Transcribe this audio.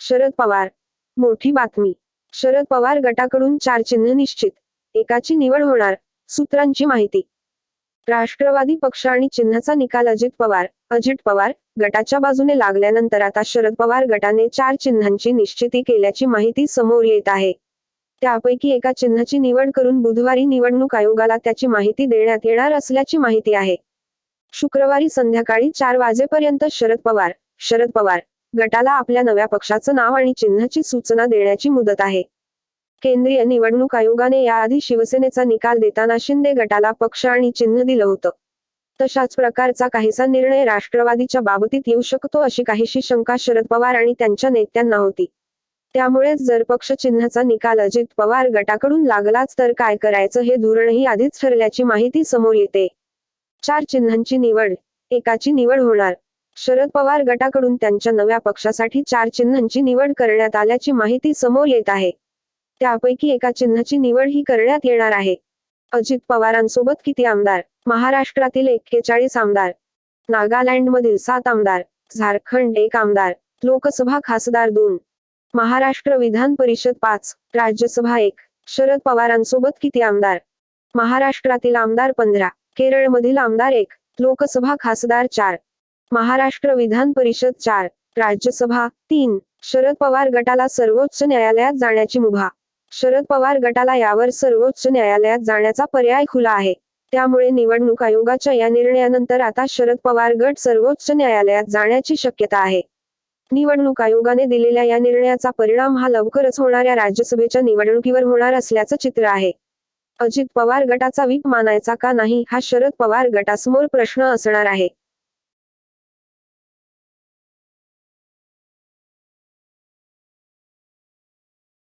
शरद पवार. मोठी बातमी. शरद पवार गटाकडून चार चिन्ह निश्चित. एकाची निवड होणार सूत्रांची माहिती. राष्ट्रवादी पक्ष आणि चिन्हाचा निकाल अजित पवार. अजित पवार गटाच्या बाजूने लागल्यानंतर आता शरद पवार गटाने चार चिन्हांची निश्चिती केल्याची माहिती समोर येत आहे. त्यापैकी एका चिन्हाची निवड करून बुधवारी निवडणूक आयोगाला त्याची माहिती देण्यात येणार असल्याची माहिती आहे. शुक्रवारी संध्याकाळी चार वाजेपर्यंत शरद पवार शरद पवार गटाला आपल्या नव्या पक्षाचं नाव आणि चिन्हाची सूचना देण्याची मुदत आहे. केंद्रीय निवडणूक आयोगाने याआधी शिवसेनेचा निकाल देताना शिंदे गटाला पक्ष आणि चिन्ह दिलं होतं. तशाच प्रकारचा काहीसा निर्णय राष्ट्रवादीच्या बाबतीत येऊ शकतो अशी काहीशी शंका शरद पवार आणि त्यांच्या नेत्यांना होती. त्यामुळेच जर पक्ष चिन्हाचा निकाल अजित पवार गटाकडून लागलाच तर काय करायचं हे धोरणही आधीच ठरल्याची माहिती समोर येते. चार चिन्हांची निवड एकाची निवड होणार. शरद पवार गटाकडून त्यांच्या नव्या पक्षासाठी चार चिन्हांची निवड करण्यात आल्याची माहिती समोर येत आहे. त्यापैकी एका चिन्हाची निवड ही करण्यात येणार आहे. अजित पवारांसोबत किती आमदार? महाराष्ट्रातील एक्केचाळीस आमदार. नागालँडमधील सात आमदार. झारखंड एक आमदार. लोकसभा खासदार दोन. महाराष्ट्र विधान परिषद पाच. राज्यसभा एक. शरद पवारांसोबत किती आमदार? महाराष्ट्रातील आमदार पंधरा. केरळमधील आमदार एक. लोकसभा खासदार चार. महाराष्ट्र विधान परिषद चार राज्यसभा तीन शरद पवार गटाला सर्वोच्च न्यायालयात जाण्याची मुभा. शरद पवार गटाला यावर सर्वोच्च न्यायालयात जाण्याचा पर्याय खुला आहे. त्यामुळे निवडणूक आयोगाच्या या निर्णयानंतर आता शरद पवार गट सर्वोच्च न्यायालयात जाण्याची शक्यता आहे. निवडणूक आयोगाने दिलेल्या या निर्णयाचा परिणाम हा लवकरच होणाऱ्या राज्यसभेच्या निवडणुकीवर होणार असल्याचं चित्र आहे. अजित पवार गटाचा विप मानायचा का नाही हा शरद पवार गटासमोर प्रश्न असणार आहे.